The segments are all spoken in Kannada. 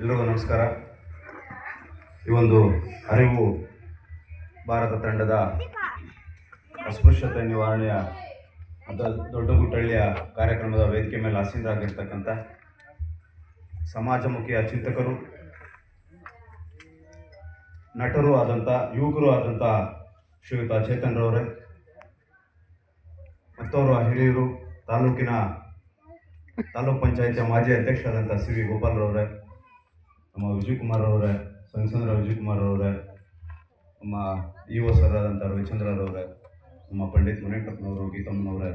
ಎಲ್ರಿಗೂ ನಮಸ್ಕಾರ. ಈ ಒಂದು ಅರಿವು ಭಾರತ ತಂಡದ ಅಸ್ಪೃಶ್ಯತೆ ನಿವಾರಣೆಯ ಅಂತ ದೊಡ್ಡ ಗುಟ್ಟಳ್ಳಿಯ ಕಾರ್ಯಕ್ರಮದ ವೇದಿಕೆ ಮೇಲೆ ಆಸೀನರಾಗಿರ್ತಕ್ಕಂಥ ಸಮಾಜಮುಖಿಯ ಚಿಂತಕರು, ನಟರು ಆದಂಥ, ಯುವಕರು ಆದಂಥ ಶ್ರೀಯುತ ಚೇತನ್ ರವರೇ, ಮತ್ತವರು ಹಿರಿಯರು, ತಾಲೂಕಿನ ತಾಲೂಕ್ ಪಂಚಾಯಿತಿಯ ಮಾಜಿ ಅಧ್ಯಕ್ಷರಾದಂಥ ಸಿ ವಿ ಗೋಪಾಲ್ರವರೇ ನಮ್ಮ ವಿಜಯಕುಮಾರ್ ಅವರೇ ಸಂಗಸಂದ್ರ ವಿಜಯಕುಮಾರ್ ಅವರೇ, ನಮ್ಮ ಇ ಒ ಸರ್ ಆದಂಥ ರವಿಚಂದ್ರರವರೇ ನಮ್ಮ ಪಂಡಿತ್ ಮುನೇಕಪ್ಪನವರು ಗೀತಮ್ಮನವರೇ,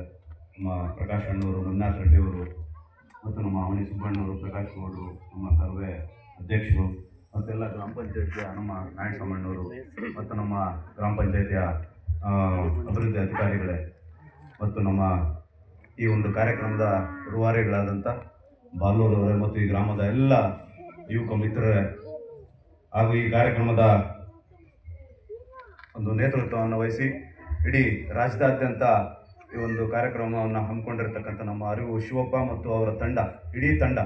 ನಮ್ಮ ಪ್ರಕಾಶ್ ಅಣ್ಣವರು, ಮಂಜುನಾಥ್ ರೆಡ್ಡಿಯವರು ಮತ್ತು ನಮ್ಮ ಅವನಿ ಸುಬ್ಬಣ್ಣವರು ಪ್ರಕಾಶ್ ಗೌಡರು, ನಮ್ಮ ಸರ್ವೆ ಅಧ್ಯಕ್ಷರು, ಮತ್ತೆಲ್ಲ ಗ್ರಾಮ ಪಂಚಾಯತಿಯ ನಮ್ಮ ನಾಯಕ ಸಾಮಣ್ಣವರು ಮತ್ತು ನಮ್ಮ ಗ್ರಾಮ ಪಂಚಾಯತಿಯ ಅಭಿವೃದ್ಧಿ ಅಧಿಕಾರಿಗಳೇ, ಮತ್ತು ನಮ್ಮ ಈ ಒಂದು ಕಾರ್ಯಕ್ರಮದ ರೂವಾರಿಗಳಾದಂಥ ಬಾಲೂರವರೇ ಮತ್ತು ಈ ಗ್ರಾಮದ ಎಲ್ಲ ಯುವಕ ಮಿತ್ರರೇ ಹಾಗೂ ಈ ಕಾರ್ಯಕ್ರಮದ ಒಂದು ನೇತೃತ್ವವನ್ನು ವಹಿಸಿ ಇಡೀ ರಾಜ್ಯದಾದ್ಯಂತ ಈ ಒಂದು ಕಾರ್ಯಕ್ರಮವನ್ನು ಹಮ್ಮಿಕೊಂಡಿರ್ತಕ್ಕಂಥ ನಮ್ಮ ಅರಿವು ಶಿವಪ್ಪ ಮತ್ತು ಅವರ ತಂಡ, ಇಡೀ ತಂಡ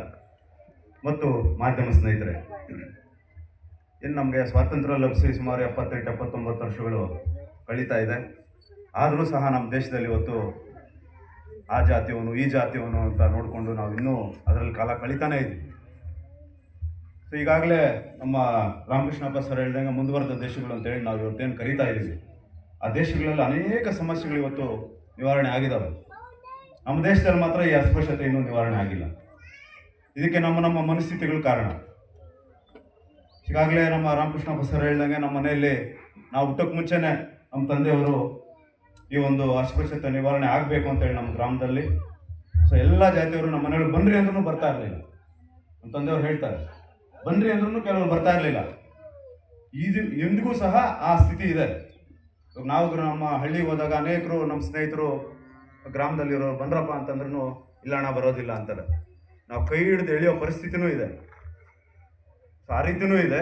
ಮತ್ತು ಮಾಧ್ಯಮ ಸ್ನೇಹಿತರೆ, ಇನ್ನು ನಮಗೆ ಸ್ವಾತಂತ್ರ್ಯ ಲಭಿಸಿ ಸುಮಾರು ಎಪ್ಪತ್ತೆಂಟು, ಎಪ್ಪತ್ತೊಂಬತ್ತು ವರ್ಷಗಳು ಕಳೀತಾ ಇದೆ. ಆದರೂ ಸಹ ನಮ್ಮ ದೇಶದಲ್ಲಿ ಇವತ್ತು ಆ ಜಾತಿಯವನು, ಈ ಜಾತಿಯವನು ಅಂತ ನೋಡಿಕೊಂಡು ನಾವು ಇನ್ನೂ ಅದರಲ್ಲಿ ಕಾಲ ಕಳೀತಾನೇ ಇದ್ದೀವಿ. ಸೊ ಈಗಾಗಲೇ ನಮ್ಮ ರಾಮಕೃಷ್ಣಪ್ಪ ಸರ್ ಹೇಳ್ದಂಗೆ ಮುಂದುವರೆದ ದೇಶಗಳು ಅಂತೇಳಿ ನಾವು ಇವತ್ತೇನು ಕರೀತಾ ಇದ್ದೀವಿ. ಆ ದೇಶಗಳಲ್ಲಿ ಅನೇಕ ಸಮಸ್ಯೆಗಳು ಇವತ್ತು ನಿವಾರಣೆ ಆಗಿದ್ದಾವೆ ನಮ್ಮ ದೇಶದಲ್ಲಿ ಮಾತ್ರ ಈ ಅಸ್ಪೃಶ್ಯತೆ ಇನ್ನೂ ನಿವಾರಣೆ ಆಗಿಲ್ಲ. ಇದಕ್ಕೆ ನಮ್ಮ ನಮ್ಮ ಮನಸ್ಥಿತಿಗಳು ಕಾರಣ. ಈಗಾಗಲೇ ನಮ್ಮ ರಾಮಕೃಷ್ಣಪ್ಪ ಸರ್ ಹೇಳ್ದಂಗೆ ನಮ್ಮ ಮನೆಯಲ್ಲಿ ನಾವು ಹುಟ್ಟಕ್ಕೆ ಮುಂಚೆನೆ ನಮ್ಮ ತಂದೆಯವರು ಈ ಒಂದು ಅಸ್ಪೃಶ್ಯತೆ ನಿವಾರಣೆ ಆಗಬೇಕು ಅಂತೇಳಿ ನಮ್ಮ ಗ್ರಾಮದಲ್ಲಿ. ಸೊ ಎಲ್ಲ ಜಾತಿಯವರು ನಮ್ಮ ಮನೆಯೊಳಗೆ ಬಂದ್ರಿ ಅಂದ್ರೂ ಬರ್ತಾ ಇರಲಿಲ್ಲ. ನಮ್ಮ ತಂದೆಯವರು ಹೇಳ್ತಾರೆ. ಬನ್ರಿ ಅಂದ್ರೂ ಕೆಲವರು ಬರ್ತಾ ಇರಲಿಲ್ಲ. ಇದು ಎಂದಿಗೂ ಸಹ ಆ ಸ್ಥಿತಿ ಇದೆ. ನಾವು ನಮ್ಮ ಹಳ್ಳಿಗೆ ಹೋದಾಗ ಅನೇಕರು ನಮ್ಮ ಸ್ನೇಹಿತರು ಗ್ರಾಮದಲ್ಲಿರೋರು ಬಂದ್ರಪ್ಪ ಅಂತಂದ್ರೂ ಇಲ್ಲ ಅಣ್ಣ, ಬರೋದಿಲ್ಲ ಅಂತಾರೆ ನಾವು ಕೈ ಹಿಡಿದು ಎಳೆಯೋ ಪರಿಸ್ಥಿತಿನೂ ಇದೆ. ಆ ರೀತಿನೂ ಇದೆ.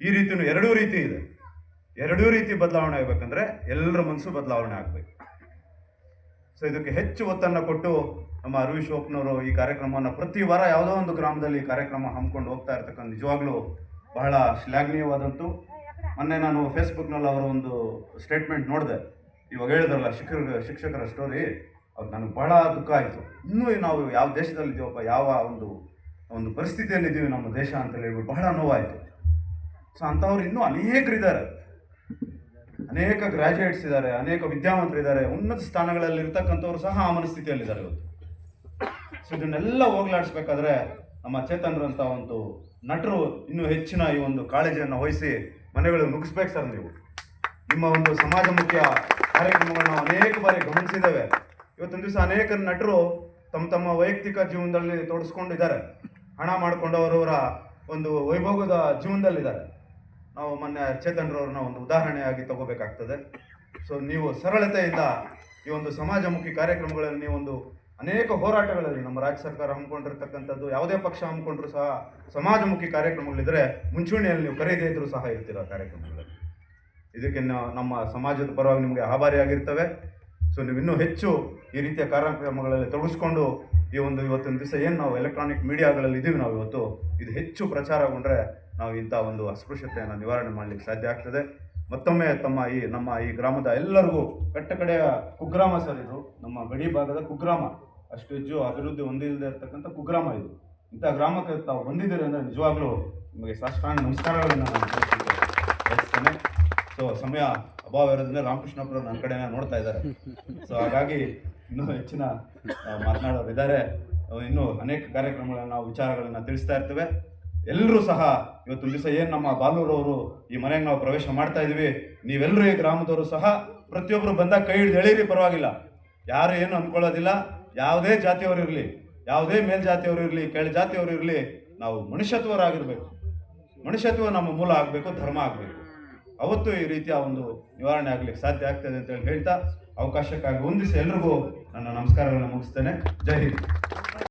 ಈ ರೀತಿನೂ ಎರಡೂ ರೀತಿ ಇದೆ. ಎರಡೂ ರೀತಿ ಬದಲಾವಣೆ ಆಗಬೇಕಂದ್ರೆ ಎಲ್ಲರ ಮನಸ್ಸು ಬದಲಾವಣೆ ಆಗಬೇಕು. ಸೊ ಇದಕ್ಕೆ ಹೆಚ್ಚು ಒತ್ತನ್ನು ಕೊಟ್ಟು ನಮ್ಮ ಅರವಿ ಶೋಪ್ನವರು ಈ ಕಾರ್ಯಕ್ರಮವನ್ನು ಪ್ರತಿ ವಾರ ಯಾವುದೋ ಒಂದು ಗ್ರಾಮದಲ್ಲಿ ಈ ಕಾರ್ಯಕ್ರಮ ಹಮ್ಮಿಕೊಂಡು ಹೋಗ್ತಾ ಇರ್ತಕ್ಕಂಥ ನಿಜವಾಗ್ಲೂ ಬಹಳ ಶ್ಲಾಘನೀಯವಾದಂತು. ಮೊನ್ನೆ ನಾನು ಫೇಸ್ಬುಕ್ನಲ್ಲಿ ಅವರ ಒಂದು ಸ್ಟೇಟ್ಮೆಂಟ್ ನೋಡಿದೆ. ಇವಾಗ ಹೇಳಿದ್ರಲ್ಲ ಶಿಕ್ಷಕರ ಶಿಕ್ಷಕರ ಸ್ಟೋರಿ ಅದು ನನಗೆ ಬಹಳ ದುಃಖ ಆಯಿತು. ಇನ್ನೂ ನಾವು ಯಾವ ದೇಶದಲ್ಲಿದ್ದೀವಪ್ಪ, ಯಾವ ಒಂದು ಒಂದು ಪರಿಸ್ಥಿತಿಯಲ್ಲಿದ್ದೀವಿ ನಮ್ಮ ದೇಶ ಅಂತ ಹೇಳ್ಬಿಟ್ಟು ಬಹಳ ನೋವಾಯಿತು. ಸೊ ಅಂಥವ್ರು ಇನ್ನೂ ಅನೇಕರಿದ್ದಾರೆ. ಅನೇಕ ಗ್ರಾಜುಯೇಟ್ಸ್ ಇದ್ದಾರೆ, ಅನೇಕ ವಿದ್ಯಾವಂತರಿದ್ದಾರೆ, ಉನ್ನತ ಸ್ಥಾನಗಳಲ್ಲಿ ಇರ್ತಕ್ಕಂಥವ್ರು ಸಹ ಆ ಮನಸ್ಥಿತಿಯಲ್ಲಿದ್ದಾರೆ ಇವತ್ತು. ಸೊ ಇದನ್ನೆಲ್ಲ ಹೋಗ್ಲಾಡಿಸ್ಬೇಕಾದ್ರೆ ನಮ್ಮ ಚೇತನ್ರಂಥ ಒಂದು ನಟರು ಇನ್ನೂ ಹೆಚ್ಚಿನ ಈ ಒಂದು ಕಾಳಜಿಯನ್ನು ವಹಿಸಿ ಮನೆಗಳು ಮುಗಿಸ್ಬೇಕು ಸರ್ ನೀವು. ನಿಮ್ಮ ಒಂದು ಸಮಾಜಮುಖಿಯ ಕಾರ್ಯಕ್ರಮಗಳನ್ನ ನಾವು ಅನೇಕ ಬಾರಿ ಗಮನಿಸಿದ್ದೇವೆ. ಇವತ್ತೊಂದು ದಿವಸ ಅನೇಕ ನಟರು ತಮ್ಮ ತಮ್ಮ ವೈಯಕ್ತಿಕ ಜೀವನದಲ್ಲಿ ತೊಡಸ್ಕೊಂಡಿದ್ದಾರೆ. ಹಣ ಮಾಡಿಕೊಂಡವರವರ ಒಂದು ವೈಭೋಗದ ಜೀವನದಲ್ಲಿದ್ದಾರೆ. ನಾವು ಮೊನ್ನೆ ಚೇತನ್ರವ್ರನ್ನ ಒಂದು ಉದಾಹರಣೆಯಾಗಿ ತಗೋಬೇಕಾಗ್ತದೆ. ಸೊ ನೀವು ಸರಳತೆಯಿಂದ ಈ ಒಂದು ಸಮಾಜಮುಖಿ ಕಾರ್ಯಕ್ರಮಗಳಲ್ಲಿ ನೀವು ಒಂದು ಅನೇಕ ಹೋರಾಟಗಳಲ್ಲಿ ನಮ್ಮ ರಾಜ್ಯ ಸರ್ಕಾರ ಹಮ್ಮಿಕೊಂಡಿರ್ತಕ್ಕಂಥದ್ದು, ಯಾವುದೇ ಪಕ್ಷ ಹಮ್ಮಿಕೊಂಡ್ರು ಸಹ ಸಮಾಜಮುಖಿ ಕಾರ್ಯಕ್ರಮಗಳಿದ್ರೆ ಮುಂಚೂಣಿಯಲ್ಲಿ ನೀವು ಕರೆಯದೇ ಇದ್ರೂ ಸಹ ಇರ್ತೀರ ಕಾರ್ಯಕ್ರಮಗಳಲ್ಲಿ. ಇದಕ್ಕೆ ನಮ್ಮ ಸಮಾಜದ ಪರವಾಗಿ ನಿಮಗೆ ಆಭಾರಿಯಾಗಿರ್ತವೆ. ಸೊ ನೀವು ಇನ್ನೂ ಹೆಚ್ಚು ಈ ರೀತಿಯ ಕಾರ್ಯಕ್ರಮಗಳಲ್ಲಿ ತೊಡಗಿಸ್ಕೊಂಡು ಈ ಒಂದು ಇವತ್ತಿನ ದಿವಸ ಏನು ನಾವು ಎಲೆಕ್ಟ್ರಾನಿಕ್ ಮೀಡಿಯಾಗಳಲ್ಲಿ ಇದ್ದೀವಿ ನಾವು ಇವತ್ತು, ಇದು ಹೆಚ್ಚು ಪ್ರಚಾರಗೊಂಡ್ರೆ ನಾವು ಇಂಥ ಒಂದು ಅಸ್ಪೃಶ್ಯತೆಯನ್ನು ನಿವಾರಣೆ ಮಾಡಲಿಕ್ಕೆ ಸಾಧ್ಯ ಆಗ್ತದೆ. ಮತ್ತೊಮ್ಮೆ ತಮ್ಮ ಈ, ನಮ್ಮ ಈ ಗ್ರಾಮದ ಎಲ್ಲರಿಗೂ ಕಟ್ಟ ಕಡೆಯ ಕುಗ್ರಾಮ ಸರ್ ಇದು. ನಮ್ಮ ಗಡಿ ಭಾಗದ ಕುಗ್ರಾಮ. ಅಷ್ಟು ಹೆಚ್ಚು ಅಭಿವೃದ್ಧಿ ಹೊಂದಿಲ್ಲದೆ ಇರತಕ್ಕಂಥ ಕುಗ್ರಾಮ ಇದು. ಇಂಥ ಗ್ರಾಮಕ್ಕೆ ತಾವು ಬಂದಿದ್ದೀರಿ ಅಂದರೆ ನಿಜವಾಗ್ಲೂ ನಿಮಗೆ ಸಾಷ್ಟಾಂಗ ನಮಸ್ಕಾರಗಳನ್ನು ನಾನು ಬಯಸ್ತೇನೆ. ಸೊ ಸಮಯ ಅಭಾವ ಇರೋದ್ರಿಂದ ರಾಮಕೃಷ್ಣಪ್ಪರು ನನ್ನ ಕಡೆನೇ ನೋಡ್ತಾ ಇದ್ದಾರೆ. ಸೊ ಹಾಗಾಗಿ ಇನ್ನೂ ಹೆಚ್ಚಿನ ಮಾತನಾಡೋರು ಇದ್ದಾರೆ. ಇನ್ನೂ ಅನೇಕ ಕಾರ್ಯಕ್ರಮಗಳನ್ನ ನಾವು ವಿಚಾರಗಳನ್ನ ತಿಳಿಸ್ತಾ ಇರ್ತೇವೆ. ಎಲ್ಲರೂ ಸಹ ಇವತ್ತು ದಿವಸ ಏನು ನಮ್ಮ ಬಾಲೂರವರು ಈ ಮನೆಗೆ ನಾವು ಪ್ರವೇಶ ಮಾಡ್ತಾ ಇದೀವಿ ನೀವೆಲ್ಲರೂ ಈ ಗ್ರಾಮದವರು ಸಹ ಪ್ರತಿಯೊಬ್ಬರು ಬಂದಾಗ ಕೈ ಹಿಡಿದು ಎಳೀರಿ, ಪರವಾಗಿಲ್ಲ. ಯಾರು ಏನು ಅಂದ್ಕೊಳ್ಳೋದಿಲ್ಲ ಯಾವುದೇ ಜಾತಿಯವರು ಇರಲಿ, ಯಾವುದೇ ಮೇಲ್ಜಾತಿಯವರು ಇರಲಿ ಕೆಳ ಜಾತಿಯವರು ಇರಲಿ, ನಾವು ಮನುಷ್ಯತ್ವರಾಗಿರ್ಬೇಕು ಮನುಷ್ಯತ್ವ ನಮ್ಮ ಮೂಲ ಆಗಬೇಕು, ಧರ್ಮ ಆಗಬೇಕು. ಅವತ್ತು ಈ ರೀತಿಯ ಒಂದು ನಿವಾರಣೆ ಆಗ್ಲಿಕ್ಕೆ ಸಾಧ್ಯ ಆಗ್ತದೆ ಅಂತ ಹೇಳಿ ಹೇಳ್ತಾ ಅವಕಾಶಕ್ಕಾಗಿ ಹೊಂದಿಸಿ ಎಲ್ರಿಗೂ ನನ್ನ ನಮಸ್ಕಾರಗಳನ್ನು ಮುಗಿಸ್ತೇನೆ. ಜೈ ಹಿಂದ್.